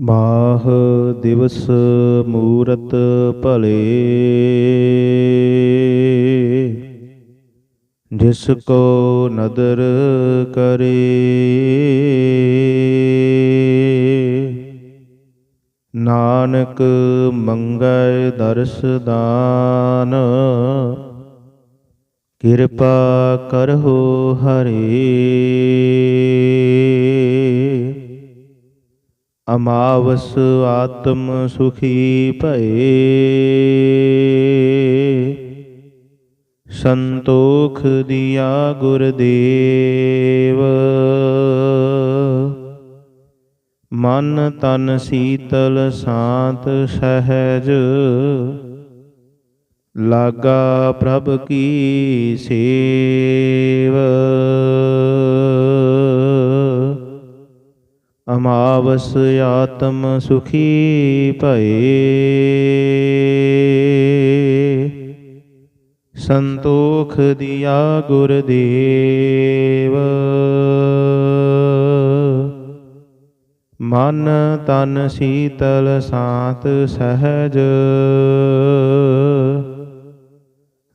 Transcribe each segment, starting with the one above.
ਮਾਹ ਦਿਵਸ ਮੂਰਤ ਭਲੇ। ਜਿਸ ਕੋ ਨਦਰ ਕਰੇ। ਨਾਨਕ ਮੰਗੈ ਦਰਸ ਦਾਨ। ਕਿਰਪਾ ਕਰਹੁ ਹਰੇ। ਅਮਾਵਸ ਆਤਮ ਸੁਖੀ ਭਏ। ਸੰਤੋਖ ਦਿਆ ਗੁਰਦੇਵ। ਮਨ ਤਨ ਸੀਤਲ ਸ਼ਾਂਤ ਸਹਿਜ। ਲਾਗਾ ਪ੍ਰਭ ਕੀ ਸੇਵ। ਅਮਾਵਸ ਆਤਮ ਸੁਖੀ ਭਏ। ਸੰਤੋਖ ਦਿਆ ਗੁਰਦੇਵ ਮਨ ਤਨ ਸੀਤਲ ਸਾਤ ਸਹਿਜ।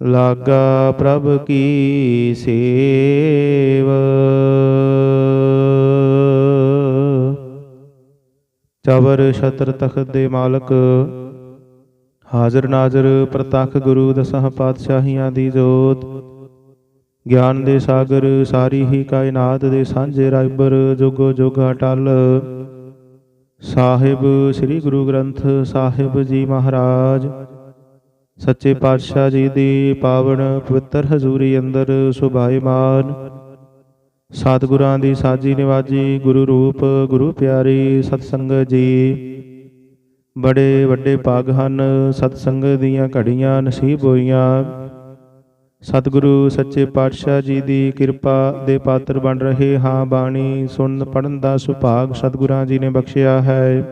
ਲਾਗਾ ਪ੍ਰਭ ਕੀ ਸੇਵ। ਚਵਰ ਛਤਰ ਤਖਤ ਦੇ ਮਾਲਕ। ਹਾਜ਼ਰ ਨਾਜ਼ਰ ਪ੍ਰਤੱਖ ਗੁਰੂ ਦਸਾਂ ਪਾਤਸ਼ਾਹੀਆਂ ਦੀ ਜੋਤ। ਗਿਆਨ ਦੇ ਸਾਗਰ ਸਾਰੀ ਹੀ ਕਾਇਨਾਤ ਦੇ ਸਾਂਝੇ ਰਾਇਬਰ ਜੁਗੋ ਜੁਗ ਅਟਲ। ਸਾਹਿਬ ਸ੍ਰੀ ਗੁਰੂ ਗ੍ਰੰਥ ਸਾਹਿਬ ਜੀ ਮਹਾਰਾਜ, ਸੱਚੇ ਪਾਤਸ਼ਾਹ ਜੀ ਦੀ ਪਾਵਨ ਪਵਿੱਤਰ ਹਜ਼ੂਰੀ ਅੰਦਰ ਸੁਭਾਇਮਾਨ। ਸਤਿਗੁਰਾਂ ਦੀ ਸਾਜੀ ਨਿਵਾਜੀ ਗੁਰੂ ਰੂਪ, ਗੁਰੂ ਪਿਆਰੀ ਸਤਸੰਗ ਜੀ। ਬੜੇ ਵੱਡੇ ਭਾਗ ਹਨ, ਸਤਸੰਗ ਦੀਆਂ ਘੜੀਆਂ ਨਸੀਬ ਹੋਈਆਂ। ਸਤਿਗੁਰੂ ਸੱਚੇ ਪਾਤਸ਼ਾਹ ਜੀ ਦੀ ਕਿਰਪਾ ਦੇ ਪਾਤਰ ਬਣ ਰਹੇ ਹਾਂ ਬਾਣੀ ਸੁਣਨ ਪੜਨ ਦਾ ਸੁਭਾਗ ਸਤਿਗੁਰਾਂ ਜੀ ਨੇ ਬਖਸ਼ਿਆ ਹੈ।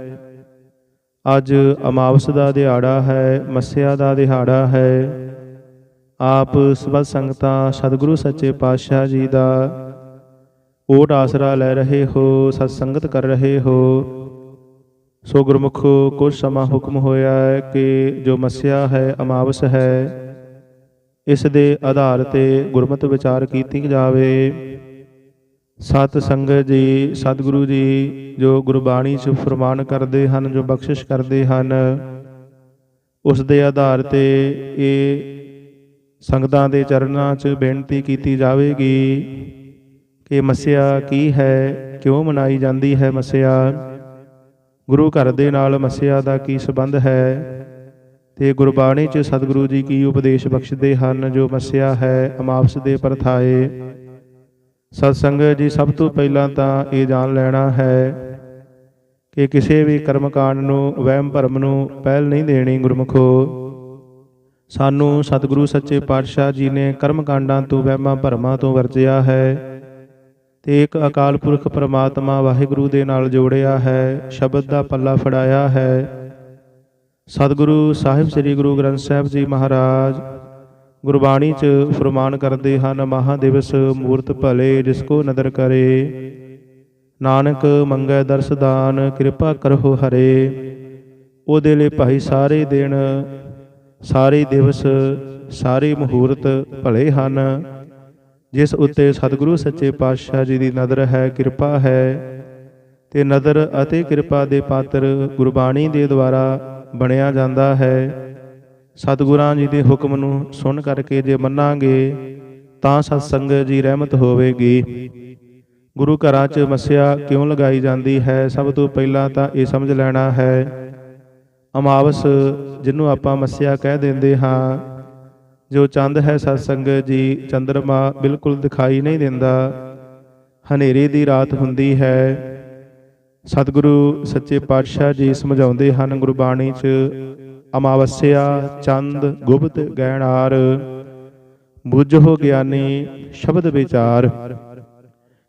ਅੱਜ ਅਮਾਵਸ ਦਾ ਦਿਹਾੜਾ ਹੈ, ਮੱਸਿਆ ਦਾ ਦਿਹਾੜਾ ਹੈ। ਆਪ ਸਭ ਸੰਗਤਾਂ ਸਤਿਗੁਰੂ ਸੱਚੇ ਪਾਤਸ਼ਾਹ ਜੀ ਦਾ ਓਟ ਆਸਰਾ ਲੈ ਰਹੇ ਹੋ, ਸਤ ਸੰਗਤ ਕਰ ਰਹੇ ਹੋ। ਸੋ ਗੁਰਮੁਖ ਕੁਝ ਸਮਾਂ ਹੁਕਮ ਹੋਇਆ ਹੈ ਕਿ ਜੋ ਮਸਿਆ ਹੈ, ਅਮਾਵਸ ਹੈ, ਇਸ ਦੇ ਆਧਾਰ ਤੇ ਗੁਰਮਤਿ ਵਿਚਾਰ ਕੀਤੀ ਜਾਵੇ। ਸਤ ਸੰਗਤ ਜੀ ਸਤਿਗੁਰੂ ਜੀ, ਜੋ ਗੁਰਬਾਣੀ 'ਚ ਫਰਮਾਨ ਕਰਦੇ ਹਨ, ਜੋ ਬਖਸ਼ਿਸ਼ ਕਰਦੇ ਹਨ, ਉਸ ਦੇ ਆਧਾਰ ਤੇ ਇਹ ਸੰਗਤਾਂ ਦੇ ਚਰਨਾਂ 'ਚ ਬੇਨਤੀ ਕੀਤੀ ਜਾਵੇਗੀ। ਕਿ ਮਸਿਆ ਕੀ ਹੈ, ਕਿਉਂ ਮਨਾਈ ਜਾਂਦੀ ਹੈ ਮਸਿਆ? ਗੁਰੂ ਘਰ ਦੇ ਨਾਲ ਮਸਿਆ ਦਾ ਕੀ ਸੰਬੰਧ ਹੈ? ਤੇ ਗੁਰਬਾਣੀ 'ਚ ਸਤਿਗੁਰੂ ਜੀ ਕੀ ਉਪਦੇਸ਼ ਬਖਸ਼ਦੇ ਹਨ ਜੋ ਮਸਿਆ ਹੈ ਅਮਾਪਸ ਦੇ ਪਰਥਾਏ। ਸਤ ਸੰਗਤ ਜੀ, ਸਭ ਤੋਂ ਪਹਿਲਾਂ ਤਾਂ ਇਹ ਜਾਣ ਲੈਣਾ ਹੈ ਕਿ ਕਿਸੇ ਵੀ ਕਰਮਕਾਂਡ ਨੂੰ, ਵਹਿਮ ਭਰਮ ਨੂੰ ਪਹਿਲ ਨਹੀਂ ਦੇਣੀ ਗੁਰਮਖੋ। ਸਾਨੂੰ ਸਤਿਗੁਰੂ ਸੱਚੇ ਪਾਤਸ਼ਾਹ ਜੀ ਨੇ ਕਰਮਕਾਂਡਾਂ ਤੋਂ, ਵਹਿਮਾਂ ਭਰਮਾਂ ਤੋਂ ਵਰਜਿਆ ਹੈ। ਤੇ ਇੱਕ ਅਕਾਲ ਪੁਰਖ ਪ੍ਰਮਾਤਮਾ ਵਾਹਿਗੁਰੂ ਦੇ ਨਾਲ ਜੋੜਿਆ ਹੈ, ਸ਼ਬਦ ਦਾ ਪੱਲਾ ਫੜਾਇਆ ਹੈ। ਸਤਿਗੁਰੂ ਸਾਹਿਬ ਸ੍ਰੀ ਗੁਰੂ ਗ੍ਰੰਥ ਸਾਹਿਬ ਜੀ ਮਹਾਰਾਜ, ਗੁਰਬਾਣੀ ਚ ਫਰਮਾਨ ਕਰਦੇ ਹਨ ਮਹਾ ਦਿਵਸ ਮੂਰਤ ਭਲੇ ਜਿਸ ਕੋ ਨਦਰ ਕਰੇ। ਨਾਨਕ ਮੰਗੈ ਦਰਸ ਦਾਨ, ਕਿਰਪਾ ਕਰਹੁ ਹਰੇ। ਉਹਦੇ ਲਈ ਭਾਈ ਸਾਰੇ ਦਿਨ, ਸਾਰੇ ਦਿਵਸ, ਸਾਰੇ ਮਹੂਰਤ ਭਲੇ ਹਨ। ਜਿਸ ਉੱਤੇ ਸਤਿਗੁਰੂ ਸੱਚੇ ਪਾਤਸ਼ਾਹ ਜੀ ਦੀ ਨਜ਼ਰ ਹੈ, ਕਿਰਪਾ ਹੈ। ਤੇ ਨਜ਼ਰ ਅਤੇ ਕਿਰਪਾ ਦੇ ਪਾਤਰ ਗੁਰਬਾਣੀ ਦੇ ਦੁਆਰਾ ਬਣਿਆ ਜਾਂਦਾ ਹੈ। ਸਤਿਗੁਰਾਂ ਜੀ ਦੇ ਹੁਕਮ ਨੂੰ ਸੁਣ ਕਰਕੇ ਜੇ ਮੰਨਾਂਗੇ, ਤਾਂ ਸਤ ਸੰਗਤ ਜੀ ਰਹਿਮਤ ਹੋਵੇਗੀ। ਗੁਰੂ ਘਰਾਂ 'ਚ ਮੱਸਿਆ ਕਿਉਂ ਲਗਾਈ ਜਾਂਦੀ ਹੈ? ਸਭ ਤੋਂ ਪਹਿਲਾਂ ਤਾਂ ਇਹ ਸਮਝ ਲੈਣਾ ਹੈ। ਅਮਾਵਸ, ਜਿਹਨੂੰ ਆਪਾਂ ਮੱਸਿਆ ਕਹਿ ਦਿੰਦੇ ਹਾਂ ਜੋ ਚੰਦ ਹੈ ਸਤ ਸੰਗਤ ਜੀ, ਚੰਦਰਮਾ ਬਿਲਕੁਲ ਦਿਖਾਈ ਨਹੀਂ ਦਿੰਦਾ। ਹਨੇਰੇ ਦੀ ਰਾਤ ਹੁੰਦੀ ਹੈ। ਸਤਿਗੁਰੂ ਸੱਚੇ ਪਾਤਸ਼ਾਹ ਜੀ ਸਮਝਾਉਂਦੇ ਹਨ, ਗੁਰਬਾਣੀ 'ਚ, ਅਮਾਵਸਿਆ ਚੰਦ ਗੁਪਤ ਗੈਣਾਰ ਬੁੱਝੋ ਗਿਆਨੀ ਸ਼ਬਦ ਵਿਚਾਰ।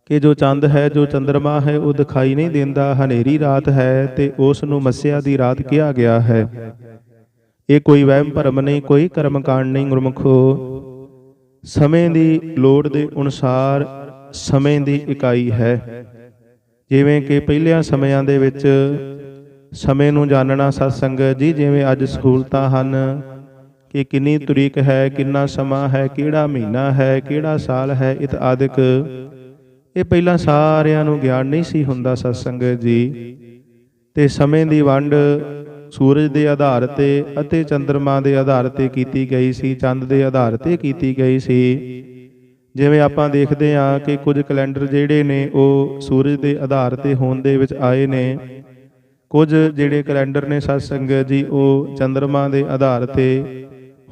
ਕਿ ਜੋ ਚੰਦ ਹੈ, ਜੋ ਚੰਦਰਮਾ ਹੈ, ਉਹ ਦਿਖਾਈ ਨਹੀਂ ਦਿੰਦਾ। ਹਨੇਰੀ ਰਾਤ ਹੈ ਤੇ ਉਸ ਨੂੰ ਮੱਸਿਆ ਦੀ ਰਾਤ ਕਿਹਾ ਗਿਆ ਹੈ। ਇਹ ਕੋਈ ਵਹਿਮ ਭਰਮ ਨਹੀਂ, ਕੋਈ ਕਰਮ ਕਾਂਡ ਨਹੀਂ ਗੁਰਮੁਖੋ। ਸਮੇਂ ਦੀ ਲੋੜ ਦੇ ਅਨੁਸਾਰ ਸਮੇਂ ਦੀ ਇਕਾਈ ਹੈ। ਜਿਵੇਂ ਕਿ ਪਹਿਲਿਆਂ ਸਮਿਆਂ ਦੇ ਵਿੱਚ ਸਮੇਂ ਨੂੰ ਜਾਣਨਾ ਸਤ ਸੰਗਤ ਜੀ ਜਿਵੇਂ ਅੱਜ ਸਹੂਲਤਾਂ ਹਨ ਕਿ ਕਿੰਨੀ ਤਰੀਕ ਹੈ, ਕਿੰਨਾ ਸਮਾਂ ਹੈ, ਕਿਹੜਾ ਮਹੀਨਾ ਹੈ, ਕਿਹੜਾ ਸਾਲ ਹੈ, ਇਤ ਇਹ ਪਹਿਲਾਂ ਸਾਰਿਆਂ ਨੂੰ ਗਿਆਨ ਨਹੀਂ ਸੀ ਹੁੰਦਾ ਸਤ ਸੰਗਤ ਜੀ। ਤੇ ਸਮੇਂ ਦੀ ਵੰਡ ਸੂਰਜ ਦੇ ਆਧਾਰ ਤੇ ਅਤੇ ਚੰਦਰਮਾ ਦੇ ਆਧਾਰ ਤੇ ਕੀਤੀ ਗਈ ਸੀ, ਚੰਦ ਦੇ ਆਧਾਰ ਤੇ ਕੀਤੀ ਗਈ ਸੀ। ਜਿਵੇਂ ਆਪਾਂ ਦੇਖਦੇ ਹਾਂ ਕਿ ਕੁਝ ਕੈਲੰਡਰ ਜਿਹੜੇ ਨੇ, ਉਹ ਸੂਰਜ ਦੇ ਆਧਾਰ ਤੇ ਹੋਣ ਦੇ ਵਿੱਚ ਆਏ ਨੇ। ਕੁਝ ਜਿਹੜੇ ਕੈਲੰਡਰ ਨੇ ਸਤ ਸੰਗਤ ਜੀ, ਉਹ ਚੰਦਰਮਾ ਦੇ ਆਧਾਰ ਤੇ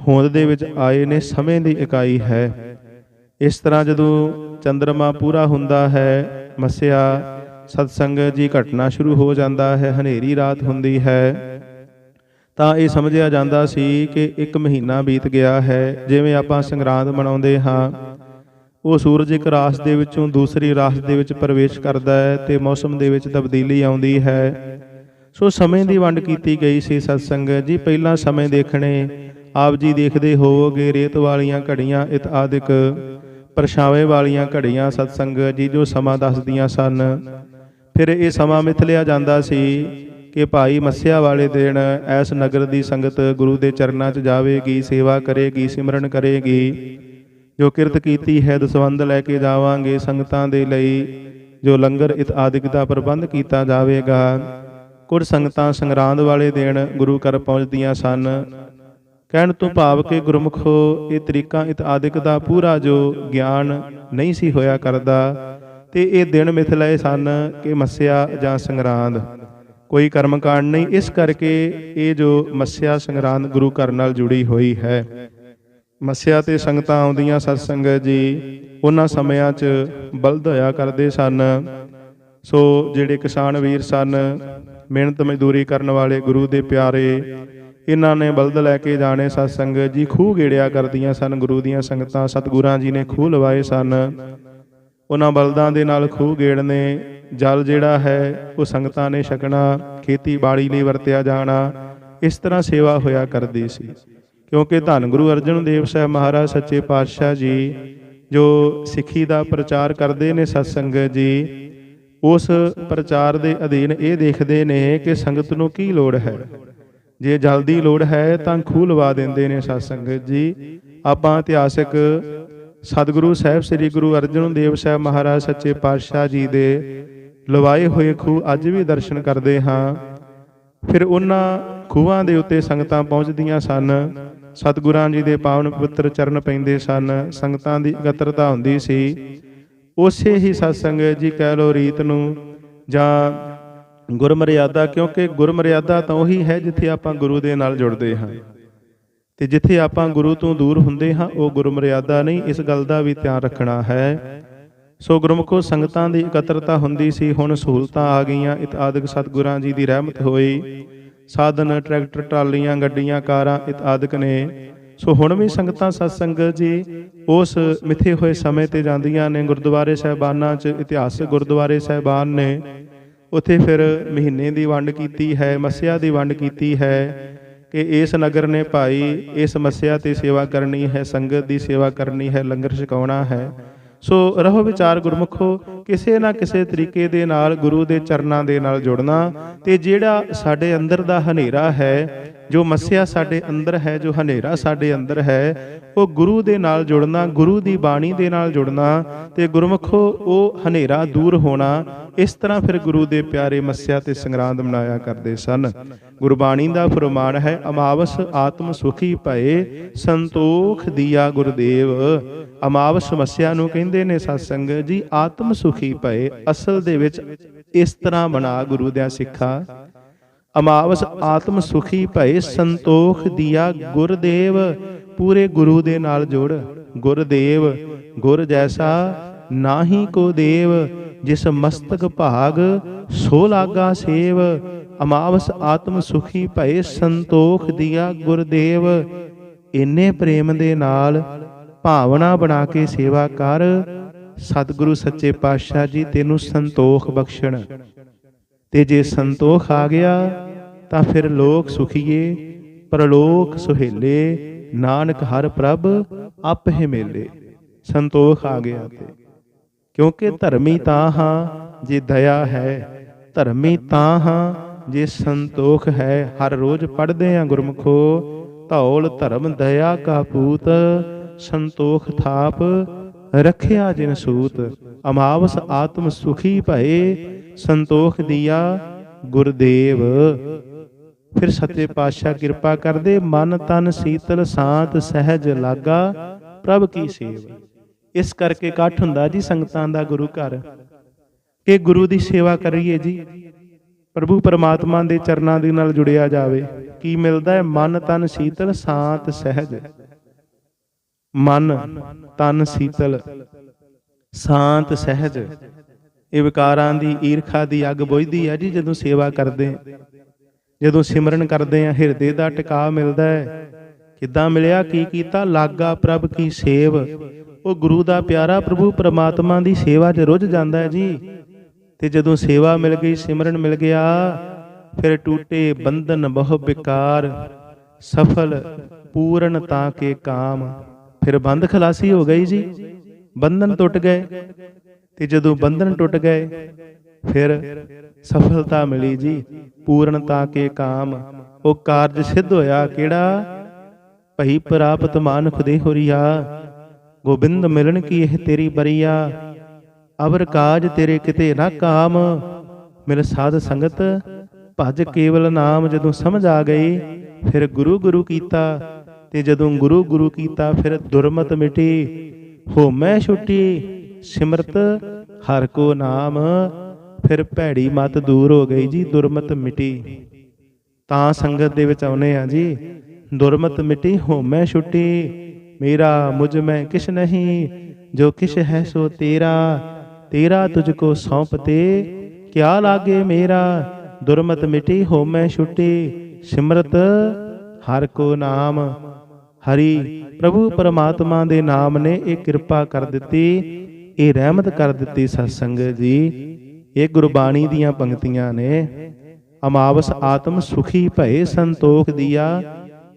ਹੋਂਦ ਦੇ ਵਿੱਚ ਆਏ ਨੇ, ਸਮੇਂ ਦੀ ਇਕਾਈ ਹੈ। ਇਸ ਤਰ੍ਹਾਂ ਜਦੋਂ ਚੰਦਰਮਾ ਪੂਰਾ ਹੁੰਦਾ ਹੈ, ਮਸਿਆ ਸਤਸੰਗ ਜੀ ਘਟਨਾ ਸ਼ੁਰੂ ਹੋ ਜਾਂਦਾ ਹੈ, ਹਨੇਰੀ ਰਾਤ ਹੁੰਦੀ ਹੈ। ਤਾਂ ਇਹ ਸਮਝਿਆ ਜਾਂਦਾ ਸੀ ਕਿ ਇੱਕ ਮਹੀਨਾ ਬੀਤ ਗਿਆ ਹੈ, ਜਿਵੇਂ ਆਪਾਂ ਸੰਗਰਾਂਦ ਮਨਾਉਂਦੇ ਹਾਂ। ਉਹ ਸੂਰਜ ਇੱਕ ਰਾਸ ਦੇ ਵਿੱਚੋਂ ਦੂਸਰੀ ਰਾਸ ਦੇ ਵਿੱਚ ਪ੍ਰਵੇਸ਼ ਕਰਦਾ ਹੈ ਤੇ ਮੌਸਮ ਦੇ ਵਿੱਚ ਤਬਦੀਲੀ ਆਉਂਦੀ ਹੈ। ਸੋ ਸਮੇਂ ਦੀ ਵੰਡ ਕੀਤੀ ਗਈ ਸੀ ਸਤਸੰਗ। ਜੀ, ਪਹਿਲਾਂ ਸਮੇਂ ਦੇਖਣੇ, ਆਪ ਜੀ ਦੇਖਦੇ ਹੋਵੋਗੇ, ਰੇਤ ਵਾਲੀਆਂ ਘੜੀਆਂ, ਇਤ ਪਰਛਾਵੇਂ ਵਾਲੀਆਂ ਘੜੀਆਂ ਸਤਸੰਗ। ਜੀ, ਜੋ ਸਮਾਂ ਦੱਸਦੀਆਂ ਸਨ। ਫਿਰ ਇਹ ਸਮਾਂ ਮਿਥ ਲਿਆ ਜਾਂਦਾ ਸੀ। ਕਿ ਭਾਈ ਮੱਸਿਆ ਵਾਲੇ ਦਿਨ ਐਸ ਨਗਰ ਦੀ ਸੰਗਤ ਗੁਰੂ ਦੇ ਚਰਨਾਂ 'ਚ ਜਾਵੇਗੀ, ਸੇਵਾ ਕਰੇਗੀ, ਸਿਮਰਨ ਕਰੇਗੀ। ਜੋ ਕਿਰਤ ਕੀਤੀ ਹੈ ਦਸਵੰਦ ਲੈ ਕੇ ਜਾਵਾਂਗੇ ਸੰਗਤਾਂ ਦੇ ਲਈ। ਜੋ ਲੰਗਰ ਇਤ ਦਾ ਪ੍ਰਬੰਧ ਕੀਤਾ ਜਾਵੇਗਾ, ਕੁਝ ਸੰਗਤਾਂ ਸੰਗਰਾਂਦ ਵਾਲੇ ਦਿਨ ਗੁਰੂ ਘਰ ਪਹੁੰਚਦੀਆਂ ਸਨ। ਕਹਿਣ ਤੋਂ ਭਾਵ ਕਿ ਗੁਰਮੁਖੋ, ਇਹ ਤਰੀਕਾ ਇਤ ਆਦਿਕ ਦਾ ਪੂਰਾ ਜੋ ਗਿਆਨ ਨਹੀਂ ਸੀ ਹੋਇਆ ਕਰਦਾ, ਤੇ ਇਹ ਦਿਨ ਮਿਥ ਲਏ ਸਨ ਕਿ ਮੱਸਿਆ ਜਾਂ ਸੰਗਰਾਂਦ। ਕੋਈ ਕਰਮਕਾਂਡ ਨਹੀਂ, ਇਸ ਕਰਕੇ ਇਹ ਜੋ ਮੱਸਿਆ ਸੰਗਰਾਂਦ ਗੁਰੂ ਘਰ ਨਾਲ ਜੁੜੀ ਹੋਈ ਹੈ। ਮੱਸਿਆ ਤੇ ਸੰਗਤਾਂ ਆਉਂਦੀਆਂ ਸਤ ਸੰਗਤ ਜੀ, ਉਹਨਾਂ ਸਮਿਆਂ 'ਚ ਬਲਦ ਹੋਇਆ ਕਰਦੇ ਸਨ। ਸੋ ਜਿਹੜੇ ਕਿਸਾਨ ਵੀਰ ਸਨ, ਮਿਹਨਤ ਮਜ਼ਦੂਰੀ ਕਰਨ ਵਾਲੇ ਗੁਰੂ ਦੇ ਪਿਆਰੇ, ਇਹਨਾਂ ਨੇ ਬਲਦ ਲੈ ਕੇ ਜਾਣੇ ਸਤ ਸੰਗਤ ਜੀ, ਖੂਹ ਗੇੜਿਆ ਕਰਦੀਆਂ ਸਨ, ਗੁਰੂ ਦੀਆਂ ਸੰਗਤਾਂ ਸਤਿਗੁਰਾਂ ਜੀ ਨੇ ਖੂਹ ਲਵਾਏ ਸਨ। ਉਹਨਾਂ ਬਲਦਾਂ ਦੇ ਨਾਲ ਖੂਹ ਗੇੜਨੇ ਜਲ ਜਿਹੜਾ ਹੈ, ਉਹ ਸੰਗਤਾਂ ਨੇ ਛਕਣਾ, ਖੇਤੀਬਾੜੀ ਲਈ ਵਰਤਿਆ ਜਾਣਾ, ਇਸ ਤਰ੍ਹਾਂ ਸੇਵਾ ਹੋਇਆ ਕਰਦੀ ਸੀ। ਕਿਉਂਕਿ ਧੰਨ ਗੁਰੂ ਅਰਜਨ ਦੇਵ ਸਾਹਿਬ ਮਹਾਰਾਜ, ਸੱਚੇ ਪਾਤਸ਼ਾਹ ਜੀ, ਜੋ ਸਿੱਖੀ ਦਾ ਪ੍ਰਚਾਰ ਕਰਦੇ ਨੇ ਸਤ ਸੰਗਤ ਜੀ, ਉਸ ਪ੍ਰਚਾਰ ਦੇ ਅਧੀਨ ਇਹ ਦੇਖਦੇ ਨੇ ਕਿ ਸੰਗਤ ਨੂੰ ਕੀ ਲੋੜ ਹੈ। ਜੇ ਜਲਦੀ ਲੋੜ ਹੈ, ਤਾਂ ਖੂਹ ਲਵਾ ਦਿੰਦੇ ਨੇ ਸਤ ਸੰਗਤ ਜੀ। ਆਪਾਂ ਇਤਿਹਾਸਕ ਸਤਿਗੁਰੂ ਸਾਹਿਬ, ਸ੍ਰੀ ਗੁਰੂ ਅਰਜਨ ਦੇਵ ਸਾਹਿਬ ਮਹਾਰਾਜ, ਸੱਚੇ ਪਾਤਸ਼ਾਹ ਜੀ ਦੇ ਲਵਾਏ ਹੋਏ ਖੂਹ ਅੱਜ ਵੀ ਦਰਸ਼ਨ ਕਰਦੇ ਹਾਂ। ਫਿਰ ਉਹਨਾਂ ਖੂਹਾਂ ਦੇ ਉੱਤੇ ਸੰਗਤਾਂ ਪਹੁੰਚਦੀਆਂ ਸਨ। ਸਤਿਗੁਰਾਂ ਜੀ ਦੇ ਪਾਵਨ ਪਵਿੱਤਰ ਚਰਨ ਪੈਂਦੇ ਸਨ। ਸੰਗਤਾਂ ਦੀ ਇਕੱਤਰਤਾ ਹੁੰਦੀ ਸੀ। ਉਸੇ ਹੀ ਸਤਸੰਗ ਜੀ ਕਹਿ ਲੋ ਰੀਤ ਨੂੰ ਜਾਂ ਗੁਰਮਰਿਆਦਾ, ਕਿਉਂਕਿ ਗੁਰਮਰਿਆਦਾ ਤਾਂ ਉਹੀ ਹੈ ਜਿੱਥੇ ਆਪਾਂ ਗੁਰੂ ਦੇ ਨਾਲ ਜੁੜਦੇ ਹਾਂ। ਤੇ ਜਿੱਥੇ ਆਪਾਂ ਗੁਰੂ ਤੋਂ ਦੂਰ ਹੁੰਦੇ ਹਾਂ, ਉਹ ਗੁਰਮਰਿਆਦਾ ਨਹੀਂ, ਇਸ ਗੱਲ ਦਾ ਵੀ ਧਿਆਨ ਰੱਖਣਾ ਹੈ। ਸੋ ਗੁਰਮੁਖੋ ਸੰਗਤਾਂ ਦੀ ਇਕੱਤਰਤਾ ਹੁੰਦੀ ਸੀ, ਹੁਣ ਸਹੂਲਤਾਂ ਆ ਗਈਆਂ। ਇਤ ਸਤਿਗੁਰਾਂ ਜੀ ਦੀ ਰਹਿਮਤ ਹੋਈ। ਸਾਧਨ, ਟਰੈਕਟਰ, ਟਰਾਲੀਆਂ, ਗੱਡੀਆਂ, ਕਾਰਾਂ ਇਤ ਨੇ। ਸੋ ਹੁਣ ਵੀ ਸੰਗਤਾਂ ਸਤਸੰਗਤ ਜੀ, ਉਸ ਮਿੱਥੇ ਹੋਏ ਸਮੇਂ ਤੇ ਜਾਂਦੀਆਂ ਨੇ। ਗੁਰਦੁਆਰੇ ਸਹਿਬਾਨਾਂ 'ਚ ਇਤਿਹਾਸਕ ਗੁਰਦੁਆਰੇ ਸਹਿਬਾਨ ਨੇ। ਉੱਥੇ ਫਿਰ ਮਹੀਨੇ ਦੀ ਵੰਡ ਕੀਤੀ ਹੈ, ਮਸਿਆ ਦੀ ਵੰਡ ਕੀਤੀ ਹੈ ਕਿ ਇਸ ਨਗਰ ਨੇ ਭਾਈ, ਇਸ ਮਸਿਆ ਤੇ ਸੇਵਾ ਕਰਨੀ ਹੈ, ਸੰਗਤ ਦੀ ਸੇਵਾ ਕਰਨੀ ਹੈ, ਲੰਗਰ ਛਕਾਉਣਾ ਹੈ। ਸੋ ਰਹੋ ਵਿਚਾਰ ਗੁਰਮੁਖੋ, ਕਿਸੇ ਨਾ ਕਿਸੇ ਤਰੀਕੇ ਦੇ ਨਾਲ ਗੁਰੂ ਦੇ ਚਰਨਾਂ ਦੇ ਨਾਲ ਜੁੜਨਾ, ਤੇ ਜਿਹੜਾ ਸਾਡੇ ਅੰਦਰ ਦਾ ਹਨੇਰਾ ਹੈ, ਜੋ ਮਸਿਆ ਸਾਡੇ ਅੰਦਰ ਹੈ, ਜੋ ਹਨੇਰਾ ਸਾਡੇ ਅੰਦਰ ਹੈ ਉਹ ਗੁਰੂ ਦੇ ਨਾਲ ਜੁੜਨਾ, ਗੁਰੂ ਦੀ ਬਾਣੀ ਦੇ ਨਾਲ ਜੁੜਨਾ ਤੇ ਗੁਰਮੁਖੋ ਉਹ ਹਨੇਰਾ ਦੂਰ ਹੋਣਾ, ਇਸ ਤਰ੍ਹਾਂ ਫਿਰ ਗੁਰੂ ਦੇ ਪਿਆਰੇ ਮਸਿਆ ਤੇ ਸੰਗਰਾਂਦ ਮਨਾਇਆ ਕਰਦੇ ਸਨ। ਗੁਰਬਾਣੀ ਦਾ ਫਰਮਾਨ ਹੈ, ਅਮਾਵਸ ਆਤਮ ਸੁਖੀ ਭਏ, ਸੰਤੋਖ ਦੀਆ ਗੁਰਦੇਵ। ਅਮਾਵਸ ਮੱਸਿਆ ਨੂੰ ਕਹਿੰਦੇ ਨੇ ਸਤਸੰਗ, ਜੀ ਆਤਮ ਸੁਖੀ ਭਏ, ਅਸਲ ਦੇ ਵਿੱਚ ਇਸ ਤਰ੍ਹਾਂ ਬਣਾ ਗੁਰੂ ਦਿਆਂ ਸਿੱਖਾ। ਅਮਾਵਸ ਆਤਮ ਸੁਖੀ ਭਏ, ਸੰਤੋਖ ਦੀਆ ਗੁਰਦੇਵ। ਪੂਰੇ ਗੁਰੂ ਦੇ ਨਾਲ ਜੋੜ। ਗੁਰਦੇਵ ਗੁਰ ਜੈਸਾ ਨਾਹੀ ਕੋ ਦੇਵ, ਜਿਸ ਮਸਤਕ ਭਾਗ ਸੋ ਲਾਗਾ ਸੇਵ। ਅਮਾਵਸ ਆਤਮ ਸੁਖੀ ਭਏ ਸੰਤੋਖ ਦੀਆ ਗੁਰਦੇਵ ਇੰਨੇ ਪ੍ਰੇਮ ਦੇ ਨਾਲ ਭਾਵਨਾ ਬਣਾ ਕੇ ਸੇਵਾ ਕਰ। ਸਤਿਗੁਰੂ ਸੱਚੇ ਪਾਤਸ਼ਾਹ ਜੀ, ਤੈਨੂੰ ਸੰਤੋਖ ਬਖਸ਼ਣ। ਤੇ ਜੇ ਸੰਤੋਖ ਆ ਗਿਆ, ਤਾਂ ਫਿਰ ਲੋਕ ਸੁਖੀਏ, ਪਰਲੋਕ ਸੁਹੇਲੇ। ਨਾਨਕ ਹਰ ਪ੍ਰਭ ਆਪੇ ਮੇਲੇ, ਸੰਤੋਖ ਆ ਗਿਆ ਤੇ ਕਿਉਂਕਿ ਧਰਮੀ ਤਾਂ ਹਾਂ ਜੇ ਦਇਆ ਹੈ, ਧਰਮੀ ਤਾਂ ਹਾਂ ਜੇ ਸੰਤੋਖ ਹੈ। ਹਰ ਰੋਜ਼ ਪੜਦੇ ਆ ਗੁਰਮਖੋ, ਧੌਲ ਧਰਮ ਦਇਆ ਕਾ ਪੂਤ, ਸੰਤੋਖ ਥਾਪ ਰਖਿਆ ਜਿਨ ਸੂਤ। ਅਮਾਵਸ ਆਤਮ ਸੁਖੀ ਭਏ, ਸੰਤੋਖ ਦੀਆ ਗੁਰਦੇਵ। ਫਿਰ ਸੱਚੇ ਪਾਤਸ਼ਾਹ ਕਿਰਪਾ ਕਰਦੇ, ਮਨ ਤਨ ਸੀਤਲ ਸ਼ਾਂਤ ਸਹਿਜ ਲਾਗਾ, ਪ੍ਰਭ ਕੀ ਸੇਵ। ਇਸ ਕਰਕੇ ਇਕੱਠ ਹੁੰਦਾ ਜੀ ਸੰਗਤਾਂ ਦਾ ਗੁਰੂ ਘਰ। ਕਿ ਗੁਰੂ ਦੀ ਸੇਵਾ ਕਰੀਏ ਜੀ। ਪ੍ਰਭੂ ਪਰਮਾਤਮਾ ਦੇ ਚਰਨਾਂ ਦੇ ਨਾਲ ਜੁੜਿਆ ਜਾਵੇ। ਕੀ ਮਿਲਦਾ ਹੈ? ਮਨ ਤਨ ਸੀਤਲ ਸ਼ਾਂਤ ਸਹਿਜ। ਮਨ ਤਨ ਸੀਤਲ ਸ਼ਾਂਤ ਸਹਿਜ। ਇਹ ਵਿਕਾਰਾਂ ਦੀ, ਈਰਖਾ ਦੀ ਅੱਗ ਬੁਝਦੀ ਹੈ ਜੀ ਜਦੋਂ ਸੇਵਾ ਕਰਦੇ ਜਦੋਂ ਸਿਮਰਨ ਕਰਦੇ ਆ ਹਿਰਦੇ ਦਾ ਟਿਕਾ ਮਿਲਦਾ ਹੈ। ਕਿੱਦਾਂ ਮਿਲਿਆ, ਕੀ ਕੀਤਾ? ਲਾਗਾ ਪ੍ਰਭ ਕੀ ਸੇਵ। ਉਹ ਗੁਰੂ ਦਾ ਪਿਆਰਾ ਪ੍ਰਭੂ ਪਰਮਾਤਮਾ ਦੀ ਸੇਵਾ 'ਚ ਰੁੱਝ ਜਾਂਦਾ ਹੈ ਜੀ। ਤੇ ਜਦੋਂ ਸੇਵਾ ਮਿਲ ਗਈ, ਸਿਮਰਨ ਮਿਲ ਗਿਆ, ਫਿਰ ਟੂਟੇ ਬੰਧਨ ਬਹੁ ਬਿਕਾਰ। ਸਫਲ, ਪੂਰਨ ਤਾਂ ਕੇ ਕਾਮ। ਫਿਰ ਬੰਦ ਖਲਾਸੀ ਹੋ ਗਈ ਜੀ। ਬੰਧਨ ਟੁੱਟ ਗਏ। ਤੇ ਜਦੋਂ ਬੰਧਨ ਟੁੱਟ ਗਏ, ਫਿਰ ਸਫਲਤਾ ਮਿਲੀ ਜੀ, ਪੂਰਨਤਾ ਕੇ ਕਾਮ। ਉਹ ਕਾਰਜ ਸਿੱਧ ਹੋਇਆ ਕਿਹੜਾ? ਭਈ ਪ੍ਰਾਪਤ ਮਾਨੁਖ ਦੇ ਹੋਰੀਆ। ਗੋਬਿੰਦ ਮਿਲਣ ਕੀ ਇਹ ਤੇਰੀ ਬਰੀਆ? ਅਵਰ ਕਾਜ ਤੇਰੇ ਕਿਤੇ ਨਾ ਕਾਮ। ਮਿਲ ਸਾਧ ਸੰਗਤ, ਭਜ ਕੇਵਲ ਨਾਮ ਜਦੋਂ ਸਮਝ ਆ ਗਈ, ਫਿਰ ਗੁਰੂ ਗੁਰੂ ਕੀਤਾ। ਤੇ ਜਦੋਂ ਗੁਰੂ ਗੁਰੂ ਕੀਤਾ, ਫਿਰ ਦੁਰਮਤ ਮਿਟੀ। ਹੋਮੈ ਛੁੱਟੀ, ਸਿਮਰਤ ਹਰ ਕੋ ਨਾਮ। ਫਿਰ ਭੈੜੀ ਮਤ ਦੂਰ ਹੋ ਗਈ ਜੀ, ਦੁਰਮਤ ਮਿਟੀ। ਤਾਂ ਸੰਗਤ ਦੇ ਵਿੱਚ ਆਉਨੇ ਆ ਜੀ, ਦੁਰਮਤ ਮਿਟੀ ਹੋਮੈ ਛੁੱਟੀ, ਮੇਰਾ ਮੁਝ ਮੈਂ ਕਿਛ ਨਹੀਂ, ਜੋ ਕਿਛ ਹੈ ਸੋ ਤੇਰਾ ਤੇਰਾ ਤੁਝ ਕੋ ਸੌਂਪਤੇ ਕਿਆ ਲਾਗੇ ਮੇਰਾ, ਦੁਰਮਤ ਮਿਟੀ ਹੋਮੈ ਛੁੱਟੀ, ਸਿਮਰਤ ਹਰ ਕੋ ਨਾਮ, ਹਰੀ ਪ੍ਰਭੂ ਪਰਮਾਤਮਾ ਦੇ ਨਾਮ ਨੇ ਇਹ ਕਿਰਪਾ ਕਰ ਦਿੱਤੀ, ਇਹ ਰਹਿਮਤ ਕਰ ਦਿੱਤੀ ਸਤਸੰਗਤ ਜੀ। ਇਹ ਗੁਰਬਾਣੀ ਦੀਆਂ ਪੰਕਤੀਆਂ ਨੇ। ਅਮਾਵਸ ਆਤਮ ਸੁਖੀ ਭਏ ਸੰਤੋਖ ਦੀਆ।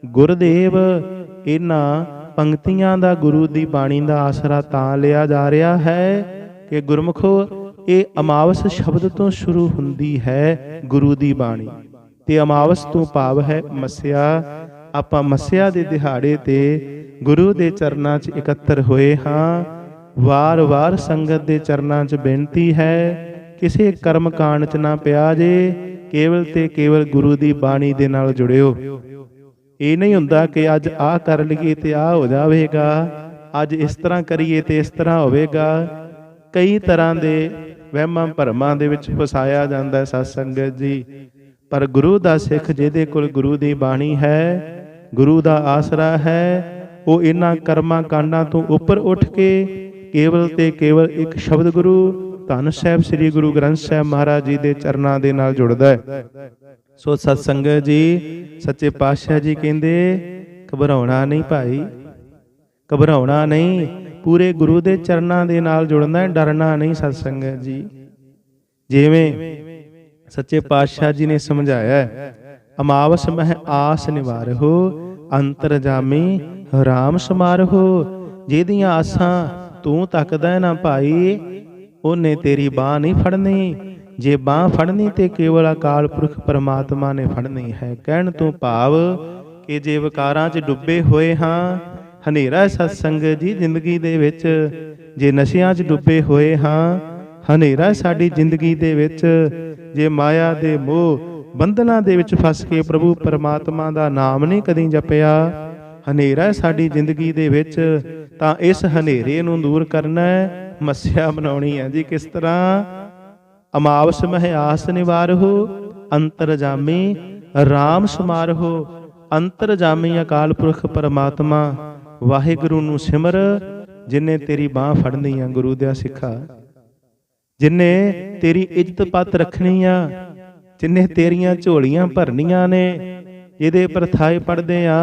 ਗੁਰਦੇਵ, ਇਹਨਾਂ ਪੰਕਤੀਆਂ ਦਾ ਗੁਰੂ ਦੀ ਬਾਣੀ ਦਾ ਆਸਰਾ ਤਾਂ ਲਿਆ ਜਾ ਰਿਹਾ ਹੈ ਕਿ ਗੁਰਮਖੋ, ਇਹ ਅਮਾਵਸ ਸ਼ਬਦ ਤੋਂ ਸ਼ੁਰੂ ਹੁੰਦੀ ਹੈ ਗੁਰੂ ਦੀ ਬਾਣੀ। ਤੇ ਅਮਾਵਸ ਤੋਂ ਭਾਵ ਹੈ ਮਸਿਆ। ਆਪਾਂ ਮਸਿਆ ਦੇ ਦਿਹਾੜੇ ਤੇ ਗੁਰੂ ਦੇ ਚਰਨਾਂ 'ਚ ਇਕੱਤਰ ਹੋਏ ਹਾਂ। ਵਾਰ-ਵਾਰ ਸੰਗਤ ਦੇ ਚਰਨਾਂ 'ਚ ਬੇਨਤੀ ਹੈ ਕਿਸੇ ਕਰਮ ਕਾਂਡ 'ਚ ਨਾ ਪਿਆ ਜੇ, ਕੇਵਲ ਤੇ ਕੇਵਲ ਗੁਰੂ ਦੀ ਬਾਣੀ ਦੇ ਨਾਲ ਜੁੜਿਓ। ਇਹ ਨਹੀਂ ਹੁੰਦਾ ਕਿ ਅੱਜ ਆਹ ਕਰ ਲਈਏ ਤੇ ਆਹ ਹੋ ਜਾਵੇਗਾ, ਅੱਜ ਇਸ ਤਰ੍ਹਾਂ ਕਰੀਏ ਤੇ ਇਸ ਤਰ੍ਹਾਂ ਹੋਵੇਗਾ। ਕਈ ਤਰ੍ਹਾਂ ਦੇ ਵਹਿਮਾਂ ਭਰਮਾਂ ਦੇ ਵਿੱਚ ਫਸਾਇਆ ਜਾਂਦਾ ਹੈ ਸਤ ਸੰਗਤ ਜੀ। ਪਰ ਗੁਰੂ ਦਾ ਸਿੱਖ ਜਿਹਦੇ ਕੋਲ ਗੁਰੂ ਦੀ ਬਾਣੀ ਹੈ, ਗੁਰੂ ਦਾ ਆਸਰਾ ਹੈ, ਉਹ ਇਹਨਾਂ ਕਰਮਾਂ ਕਾਂਡਾਂ ਤੋਂ ਉੱਪਰ ਉੱਠ ਕੇ ਕੇਵਲ ਤੇ ਕੇਵਲ ਇੱਕ ਸ਼ਬਦ ਗੁਰੂ ਧੰਨ ਸਾਹਿਬ ਸ੍ਰੀ ਗੁਰੂ ਗ੍ਰੰਥ ਸਾਹਿਬ ਮਹਾਰਾਜ ਜੀ ਦੇ ਚਰਨਾਂ ਦੇ ਨਾਲ ਜੁੜਦਾ ਹੈ। ਸੋ ਸਤ ਸੰਗਤ ਜੀ, ਸੱਚੇ ਪਾਤਸ਼ਾਹ ਜੀ ਕਹਿੰਦੇ, ਘਬਰਾਉਣਾ ਨਹੀਂ ਭਾਈ, ਘਬਰਾਉਣਾ ਨਹੀਂ, ਪੂਰੇ ਗੁਰੂ ਦੇ ਚਰਨਾਂ ਦੇ ਨਾਲ ਜੁੜਨਾ ਹੈ, ਡਰਨਾ ਨਹੀਂ ਸਤ ਸੰਗਤ ਜੀ। ਜਿਵੇਂ ਸੱਚੇ ਪਾਤਸ਼ਾਹ ਜੀ ਨੇ ਸਮਝਾਇਆ ਹੈ, ਅਮਾਵਸ ਮਹਿ ਆਸ ਨਿਵਾਰਹੁ ਅੰਤਰਜਾਮੀ ਰਾਮ ਸਮਾਰਹੁ, ਜਿਹਦੀਆਂ ਆਸਾਂ ਤੂੰ ਤੱਕਦਾ ਨਾ ਭਾਈ ਉਹਨੇ ਤੇਰੀ ਬਾਹ ਨਹੀਂ ਫੜਨੀ। ਜੇ ਬਾਹ ਫੜਨੀ ਤੇ ਕੇਵਲ ਅਕਾਲ ਪੁਰਖ ਪਰਮਾਤਮਾ ਨੇ ਫੜਨੀ ਹੈ। ਕਹਿਣ ਤੋਂ ਭਾਵ ਕਿ ਜੇ ਵਿਕਾਰਾਂ 'ਚ ਡੁੱਬੇ ਹੋਏ ਹਾਂ, ਹਨੇਰਾ ਸਤਸੰਗ ਜੀ ਜ਼ਿੰਦਗੀ ਦੇ ਵਿੱਚ, ਜੇ ਨਸ਼ਿਆਂ 'ਚ ਡੁੱਬੇ ਹੋਏ ਹਾਂ, ਹਨੇਰਾ ਸਾਡੀ ਜ਼ਿੰਦਗੀ ਦੇ ਵਿੱਚ, ਜੇ ਮਾਇਆ ਦੇ ਮੋਹ ਬੰਧਨਾਂ ਦੇ ਵਿੱਚ ਫਸ ਕੇ ਪ੍ਰਭੂ ਪਰਮਾਤਮਾ ਦਾ ਨਾਮ ਨਹੀਂ ਕਦੀ ਜਪਿਆ, ਹਨੇਰਾ ਸਾਡੀ ਜ਼ਿੰਦਗੀ ਦੇ ਵਿੱਚ, ਤਾਂ ਇਸ ਹਨੇਰੇ ਨੂੰ ਦੂਰ ਕਰਨਾ ਹੈ। ਮੱਸਿਆ ਬਣਾਉਣੀ ਹੈ ਜੀ ਕਿਸ ਤਰ੍ਹਾਂ? ਅਮਾਵਸ ਮਹਿ ਆਸ ਨਿਵਾਰਹੁ ਅੰਤਰਜਾਮੀ RAM ਸਮਾਰਹੁ ਅੰਤਰਜਾਮੀ ਅਕਾਲ ਪੁਰਖ ਪਰਮਾਤਮਾ, ਵਾਹਿਗੁਰੂ ਨੂੰ ਸਿਮਰ, ਜਿਨੇ ਤੇਰੀ ਬਾਹ ਫੜਨੀ ਆ ਗੁਰੂ ਦਿਆ ਸਿੱਖਾ। ਜਿਨੇ ਤੇਰੀ ਇੱਜ਼ਤ ਪਤ ਰੱਖਣੀ ਆ, ਜਿਨੇ ਤੇਰੀਆਂ ਝੋਲੀਆਂ ਭਰਨੀਆਂ ਨੇ, ਇਹਦੇ ਪਰਥਾਏ ਪੜਦੇ ਆ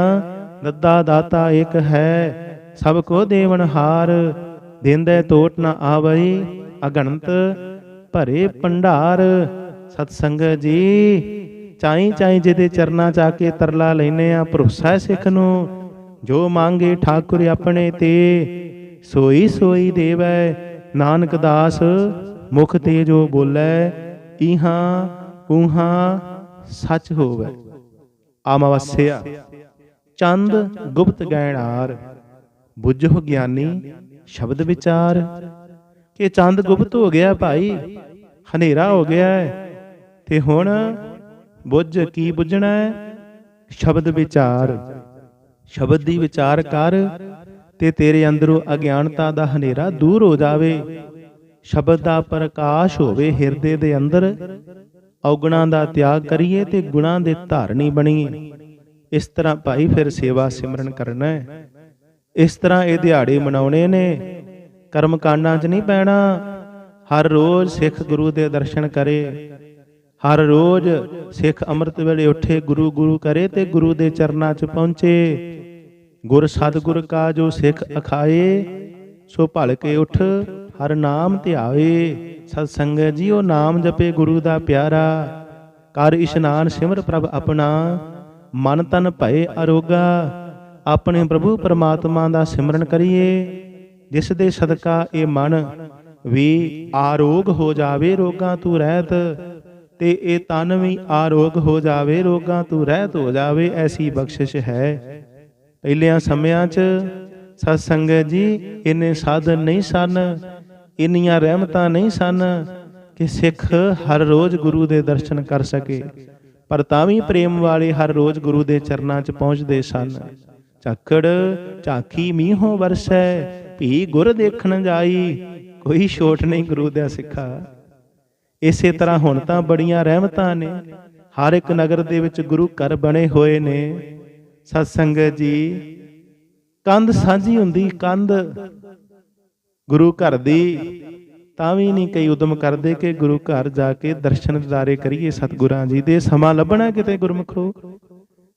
ਦੱਦਾ ਦਾਤਾ ਇੱਕ ਹੈ, ਸਭ ਕੋ ਦੇਵਨ ਹਾਰ ਦਿੰਦੇ ਤੋਟ ਨਾ ਆਵਈ, ਅਗਣਤ ਭਰੇ ਭੰਡਾਰ। ਸਤ ਸੰਗਤ ਜੀ, ਚਾਈ ਚਾਈ ਜਿਹਦੇ ਚਰਨਾਂ ਚ ਆ ਕੇ ਤਰਲਾ ਲੈਨੇ ਆ, ਭਰੋਸਾ ਹੈ ਸਿੱਖ ਨੂੰ, ਜੋ ਮੰਗੇ ਠਾਕੁਰ ਆਪਣੇ ਤੇ। ਸੋਈ ਸੋਈ ਦੇਵੈ, ਨਾਨਕ ਦਾਸ, ਮੁਖ ਤੇ ਜੋ ਬੋਲੇ ਇਹਾਂ ਉਹਾਂ ਸੱਚ ਹੋਵੇ। ਅਮਾਵਸਿਆ ਚੰਦ ਗੁਪਤ ਗੈਣਾਰ ਬੁੱਝੋ ਗਿਆਨੀ ਸ਼ਬਦ ਵਿਚਾਰ। ਕਿ ਚੰਦ ਗੁਪਤ ਹੋ ਗਿਆ ਭਾਈ, ਹਨੇਰਾ ਹੋ ਗਿਆ ਹੈ। ਤੇ ਹੁਣ ਬੁੱਝ ਕੀ ਬੁੱਝਣਾ ਹੈ? ਸ਼ਬਦ ਵਿਚਾਰ। ਸ਼ਬਦ ਦੀ ਵਿਚਾਰ ਕਰ ਤੇ ਤੇਰੇ ਅੰਦਰੋਂ ਅਗਿਆਨਤਾ ਦਾ ਹਨੇਰਾ ਦੂਰ ਹੋ ਜਾਵੇ। ਸ਼ਬਦ ਦਾ ਪ੍ਰਕਾਸ਼ ਹੋਵੇ ਹਿਰਦੇ ਦੇ ਅੰਦਰ। ਔਗਣਾਂ ਦਾ ਤਿਆਗ ਕਰੀਏ ਤੇ ਗੁਣਾਂ ਦੇ ਧਾਰਨੀ ਬਣੀਏ ਇਸ ਤਰ੍ਹਾਂ ਭਾਈ ਫਿਰ ਸੇਵਾ ਸਿਮਰਨ ਕਰਨਾ ਹੈ। ਇਸ ਤਰ੍ਹਾਂ ਇਹ ਦਿਹਾੜੇ ਮਨਾਉਣੇ ਨੇ। ਕਰਮ ਕਾਂਡਾਂ 'ਚ ਨਹੀਂ ਪੈਣਾ। ਹਰ ਰੋਜ਼ ਸਿੱਖ ਗੁਰੂ ਦੇ ਦਰਸ਼ਨ ਕਰੇ। ਹਰ ਰੋਜ਼ ਸਿੱਖ ਅੰਮ੍ਰਿਤ ਵੇਲੇ ਉੱਠੇ, ਗੁਰੂ ਗੁਰੂ ਕਰੇ ਤੇ ਗੁਰੂ ਦੇ ਚਰਨਾਂ 'ਚ ਪਹੁੰਚੇ। ਗੁਰ ਸਤਿਗੁਰ ਕਾ ਜੋ ਸਿੱਖ ਅਖਾਏ, ਸੋ ਭਲ ਕੇ ਉਠ, ਹਰ ਨਾਮ ਧਿਆਵੇ। ਸਤ ਸੰਗਤ ਜੀ ਉਹ ਨਾਮ ਜਪੇ ਗੁਰੂ ਦਾ ਪਿਆਰਾ। ਕਰ ਇਸ਼ਨਾਨ ਸਿਮਰ ਪ੍ਰਭ ਆਪਣਾ। ਮਨ ਤਨ ਭਏ ਅਰੋਗਾ। ਆਪਣੇ ਪ੍ਰਭੂ ਪਰਮਾਤਮਾ ਦਾ ਸਿਮਰਨ ਕਰੀਏ, ਜਿਸ ਦੇ ਸਦਕਾ ਇਹ ਮਨ ਵੀ ਆਰੋਗ ਹੋ ਜਾਵੇ ਰੋਗਾਂ ਤੋਂ ਰਹਿਤ ਤੇ ਇਹ ਤਨ ਵੀ ਆਰੋਗ ਹੋ ਜਾਵੇ, ਰੋਗਾਂ ਤੋਂ ਰਹਿਤ ਹੋ ਜਾਵੇ, ਐਸੀ ਬਖਸ਼ਿਸ਼ ਹੈ। ਪਹਿਲਿਆਂ ਸਮਿਆਂ 'ਚ ਸਤ ਸੰਗਤ ਜੀ, ਇੰਨੇ ਸਾਧਨ ਨਹੀਂ ਸਨ, ਇੰਨੀਆਂ ਰਹਿਮਤਾਂ ਨਹੀਂ ਸਨ ਕਿ ਸਿੱਖ ਹਰ ਰੋਜ਼ ਗੁਰੂ ਦੇ ਦਰਸ਼ਨ ਕਰ ਸਕੇ, ਪਰ ਤਾਂ ਵੀ ਪ੍ਰੇਮ ਵਾਲੇ ਹਰ ਰੋਜ਼ ਗੁਰੂ ਦੇ ਚਰਨਾਂ 'ਚ ਪਹੁੰਚਦੇ ਸਨ। ਝਾਕੜ ਝਾਕੀ ਮੀਂਹੋਂ ਵਰਸੈ, ਭੀ ਗੁਰ ਦੇਖਣ ਜਾਈ, ਕੋਈ ਛੋਟ ਨਹੀਂ ਗੁਰੂ ਦਾ ਸਿੱਖਾ। ਇਸੇ ਤਰ੍ਹਾਂ ਹੁਣ ਤਾਂ ਬੜੀਆਂ ਰਹਿਮਤਾਂ ਨੇ, ਹਰ ਇੱਕ ਨਗਰ ਦੇ ਵਿੱਚ ਗੁਰੂ ਘਰ ਬਣੇ ਹੋਏ ਨੇ। ਸਤ ਸੰਗਤ ਜੀ, ਕੰਧ ਸਾਂਝੀ ਹੁੰਦੀ, ਕੰਧ। ਗੁਰੂ ਘਰ ਦੀ ਤਾਂ ਵੀ ਨਹੀਂ ਕਈ ਉਦਮ ਕਰਦੇ ਕਿ ਗੁਰੂ ਘਰ ਜਾ ਕੇ ਦਰਸ਼ਨ ਦਿਦਾਰੇ ਕਰੀਏ, ਸਤਿਗੁਰਾਂ ਜੀ ਦੇ ਸਮਾਂ ਲੱਭਣਾ ਕਿਤੇ ਗੁਰਮਖੋ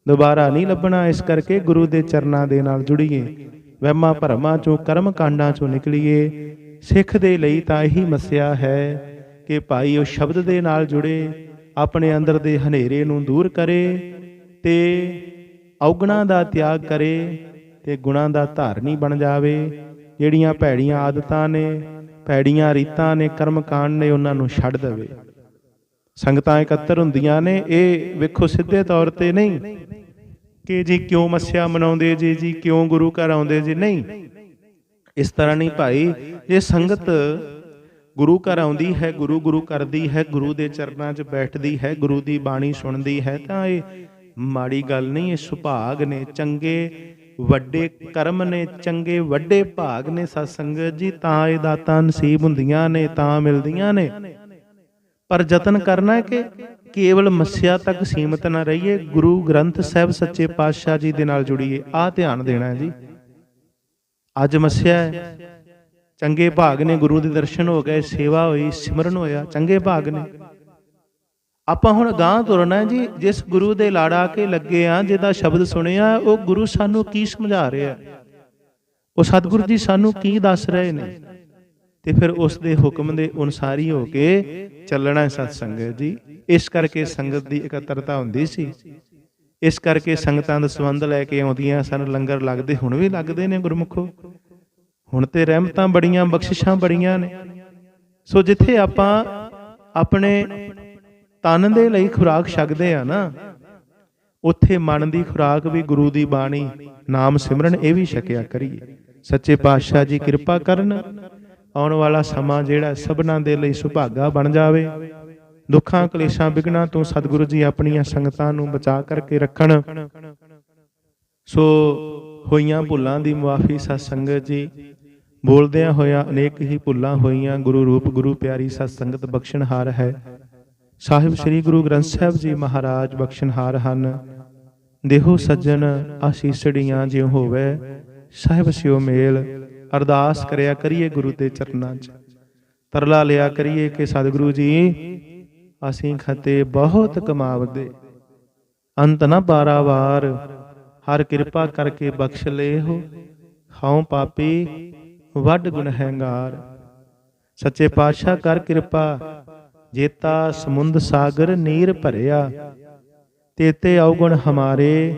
ਦੁਬਾਰਾ ਨਹੀਂ ਲੱਭਣਾ, ਇਸ ਕਰਕੇ ਗੁਰੂ ਦੇ ਚਰਨਾਂ ਦੇ ਨਾਲ ਜੁੜੀਏ। ਵਹਿਮਾਂ ਭਰਮਾਂ ਚੋਂ ਕਰਮ ਕਾਂਡਾਂ ਚੋਂ ਨਿਕਲੀਏ। ਸਿੱਖ ਦੇ ਲਈ ਤਾਂ ਇਹੀ ਮਸਿਆ ਹੈ ਕਿ ਭਾਈ ਉਹ ਸ਼ਬਦ ਦੇ ਨਾਲ ਜੁੜੇ, ਆਪਣੇ ਅੰਦਰ ਦੇ ਹਨੇਰੇ ਨੂੰ ਦੂਰ ਕਰੇ ਤੇ ਔਗਣਾ ਦਾ ਤਿਆਗ ਕਰੇ ਤੇ ਗੁਣਾਂ ਦਾ ਧਾਰਨੀ ਬਣ ਜਾਵੇ। ਜਿਹੜੀਆਂ ਭੈੜੀਆਂ ਆਦਤਾਂ ਨੇ, ਭੈੜੀਆਂ ਰੀਤਾਂ ਨੇ ਕਰਮ ਕਾਂਡ ਨੇ ਉਹਨਾਂ ਨੂੰ ਛੱਡ ਦੇਵੇ। ਸੰਗਤਾਂ ਇਕੱਤਰ ਹੁੰਦੀਆਂ ਨੇ, ਇਹ ਵੇਖੋ ਸਿੱਧੇ ਤੌਰ ਤੇ ਨਹੀਂ। ਕਿ ਜੀ ਕਿਉਂ ਮੱਸਿਆ ਮਨਾਉਂਦੇ ਜੀ ਜੀ ਕਿਉਂ ਗੁਰੂ ਘਰ ਆਉਂਦੇ ਜੀ? ਨਹੀਂ। ਇਸ ਤਰ੍ਹਾਂ ਨਹੀਂ ਭਾਈ, ਜੇ ਸੰਗਤ ਗੁਰੂ ਘਰ ਆਉਂਦੀ ਹੈ, ਗੁਰੂ ਗੁਰੂ ਕਰਦੀ ਹੈ, ਗੁਰੂ ਦੇ ਚਰਨਾਂ 'ਚ ਬੈਠਦੀ ਹੈ, ਗੁਰੂ ਦੀ ਬਾਣੀ ਸੁਣਦੀ ਹੈ, ਤਾਂ ਇਹ ਮਾੜੀ ਗੱਲ ਨਹੀਂ, ਇਹ ਸੁਭਾਗ ਨੇ। ਚੰਗੇ ਵੱਡੇ ਕਰਮ ਨੇ, ਚੰਗੇ ਵੱਡੇ ਭਾਗ ਨੇ ਸਤ ਸੰਗਤ ਜੀ, ਤਾਂ ਇਹ ਦਾਤਾਂ ਨਸੀਬ ਹੁੰਦੀਆਂ ਨੇ, ਤਾਂ ਮਿਲਦੀਆਂ ਨੇ। ਪਰ ਯਤਨ ਕਰਨਾ ਹੈ ਕਿ ਕੇਵਲ ਮੱਸਿਆ ਤੱਕ ਸੀਮਤ ਨਾ ਰਹੀਏ, ਗੁਰੂ ਗ੍ਰੰਥ ਸਾਹਿਬ ਸੱਚੇ ਪਾਤਸ਼ਾਹ ਜੀ ਦੇ ਨਾਲ ਜੁੜੀਏ। ਆ ਧਿਆਨ ਦੇਣਾ ਹੈ ਜੀ। ਅੱਜ ਮੱਸਿਆ ਹੈ। ਚੰਗੇ ਭਾਗ ਨੇ ਗੁਰੂ ਦੇ ਦਰਸ਼ਨ ਹੋ ਗਏ, ਸੇਵਾ ਹੋਈ, ਸਿਮਰਨ ਹੋਇਆ, ਚੰਗੇ ਭਾਗ ਨੇ। ਆਪਾਂ ਹੁਣ ਗਾਂ ਤੁਰਨਾ ਜੀ, ਜਿਸ ਗੁਰੂ ਦੇ ਲਾੜਾ ਕੇ ਲੱਗੇ ਆ, ਜਿਹਦਾ ਸ਼ਬਦ ਸੁਣਿਆ, ਉਹ ਗੁਰੂ ਸਾਨੂੰ ਕੀ ਸਮਝਾ ਰਿਹਾ? ਉਹ ਸਤਿਗੁਰੂ ਜੀ ਸਾਨੂੰ ਕੀ ਦੱਸ ਰਹੇ ਨੇ? ਤੇ ਫਿਰ ਉਸ ਦੇ ਹੁਕਮ ਦੇ ਅਨੁਸਾਰੀ ਹੋ ਕੇ ਚੱਲਣਾ ਹੈ ਸਤ ਸੰਗਤ ਜੀ। ਇਸ ਕਰਕੇ ਸੰਗਤ ਦੀ ਇਕੱਤਰਤਾ ਹੁੰਦੀ ਸੀ। ਇਸ ਕਰਕੇ ਸੰਗਤਾਂ ਦਾ ਸੰਬੰਧ ਲੈ ਕੇ ਆਉਂਦੀਆਂ ਸਨ। ਲੰਗਰ ਲੱਗਦੇ ਹੁਣ ਵੀ ਲੱਗਦੇ ਨੇ ਗੁਰਮੁਖੋ। ਹੁਣ ਤੇ ਰਹਿਮਤਾਂ ਬੜੀਆਂ, ਬਖਸ਼ਿਸ਼ਾਂ ਬੜੀਆਂ ਨੇ। ਸੋ ਜਿੱਥੇ ਆਪਾਂ ਆਪਣੇ ਤਨ ਦੇ ਲਈ ਖੁਰਾਕ ਛਕਦੇ ਆ ਨਾ, ਉੱਥੇ ਮਨ ਦੀ ਖੁਰਾਕ ਵੀ ਗੁਰੂ ਦੀ ਬਾਣੀ, ਨਾਮ ਸਿਮਰਨ ਇਹ ਵੀ ਛਕਿਆ ਕਰੀਏ। ਸੱਚੇ ਪਾਤਸ਼ਾਹ ਜੀ ਕਿਰਪਾ ਕਰਨ। ਆਉਣ ਵਾਲਾ ਸਮਾਂ ਜਿਹੜਾ ਸਭਨਾਂ ਦੇ ਲਈ ਸੁਭਾਗਾ ਬਣ ਜਾਵੇ। ਦੁੱਖਾਂ ਕਲੇਸ਼ਾਂ ਵਿਗਣਾ ਤੋਂ ਸਤਿਗੁਰੂ ਜੀ ਆਪਣੀਆਂ ਸੰਗਤਾਂ ਨੂੰ ਬਚਾ ਕਰਕੇ ਰੱਖਣ। ਸੋ ਹੋਈਆਂ ਭੁੱਲਾਂ ਦੀ ਮੁਆਫੀ ਸਤ ਸੰਗਤ ਜੀ। ਬੋਲਦਿਆਂ ਹੋਇਆਂ ਅਨੇਕ ਹੀ ਭੁੱਲਾਂ ਹੋਈਆਂ। ਗੁਰੂ ਰੂਪ, ਗੁਰੂ ਪਿਆਰੀ ਸਤ ਸੰਗਤ ਬਖਸ਼ਣਹਾਰ ਹੈ। ਸਾਹਿਬ ਸ੍ਰੀ ਗੁਰੂ ਗ੍ਰੰਥ ਸਾਹਿਬ ਜੀ ਮਹਾਰਾਜ ਬਖਸ਼ਣਹਾਰ ਹਨ। ਦੇਹੋ ਸੱਜਣ ਆਸੀਸੜੀਆਂ ਜਿਉ ਹੋਵੇ। ਸਾਹਿਬ ਸਿਓ ਮੇਲ। ਅਰਦਾਸ ਕਰਿਆ ਕਰੀਏ ਗੁਰੂ ਦੇ ਚਰਨਾਂ 'ਚ। ਤਰਲਾ ਲਿਆ ਕਰੀਏ ਕਿ ਸਤਿਗੁਰੂ ਜੀ, ਅਸੀਂ ਖਤੇ ਬਹੁਤ ਕਮਾਵਦੇ। ਅੰਤ ਨਾ ਬਾਰਾਵਾਰ ਹਰ ਕਿਰਪਾ ਕਰਕੇ ਬਖਸ਼ ਲੇ ਹੋ। ਖਾਉ ਪਾਪੀ, ਵੱਡ ਗੁਨਹਗਾਰ ਸੱਚੇ ਪਾਤਸ਼ਾਹ ਕਰ ਕਿਰਪਾ, ਜੇਤਾ ਸਮੁੰਦ ਸਾਗਰ ਨੀਰ ਭਰਿਆ। ਤੇਤੇ ਔਗਣ ਹਮਾਰੇ,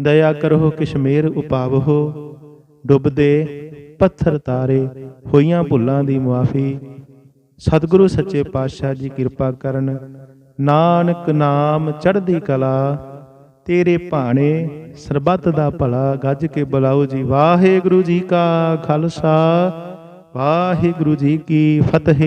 ਦਇਆ ਕਰੋ ਕਿਸ਼ਮੇਰ ਉਪਾਵੋ ਡੁੱਬਦੇ ਪੱਥਰ ਤਾਰੇ, ਹੋਈਆਂ ਭੁੱਲਾਂ ਦੀ ਮੁਆਫੀ। ਸਤਿਗੁਰੂ ਸੱਚੇ ਪਾਤਸ਼ਾਹ ਜੀ ਕਿਰਪਾ ਕਰਨ, ਨਾਨਕ ਨਾਮ ਚੜ੍ਹਦੀ ਕਲਾ, ਤੇਰੇ ਭਾਣੇ ਸਰਬੱਤ ਦਾ ਭਲਾ ਗੱਜ ਕੇ ਬੁਲਾਓ ਜੀ। ਵਾਹਿਗੁਰੂ ਜੀ ਕਾ ਖਾਲਸਾ, ਵਾਹਿਗੁਰੂ ਜੀ ਕੀ ਫਤਿਹ।